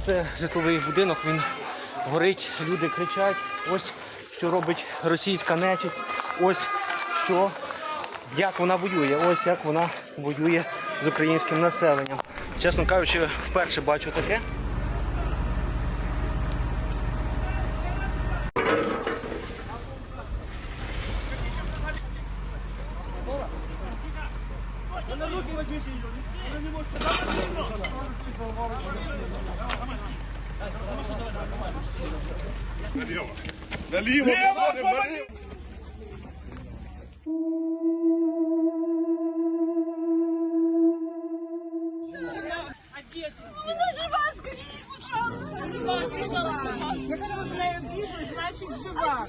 Це житловий будинок, він горить, люди кричать. Ось що робить російська нечисть. Ось що, як вона воює, ось як вона воює з українським населенням. Чесно кажучи, вперше бачу таке. Налево. Налево. Налево. Налево. Лево, налево. Якщо з нею біжу, значить жива.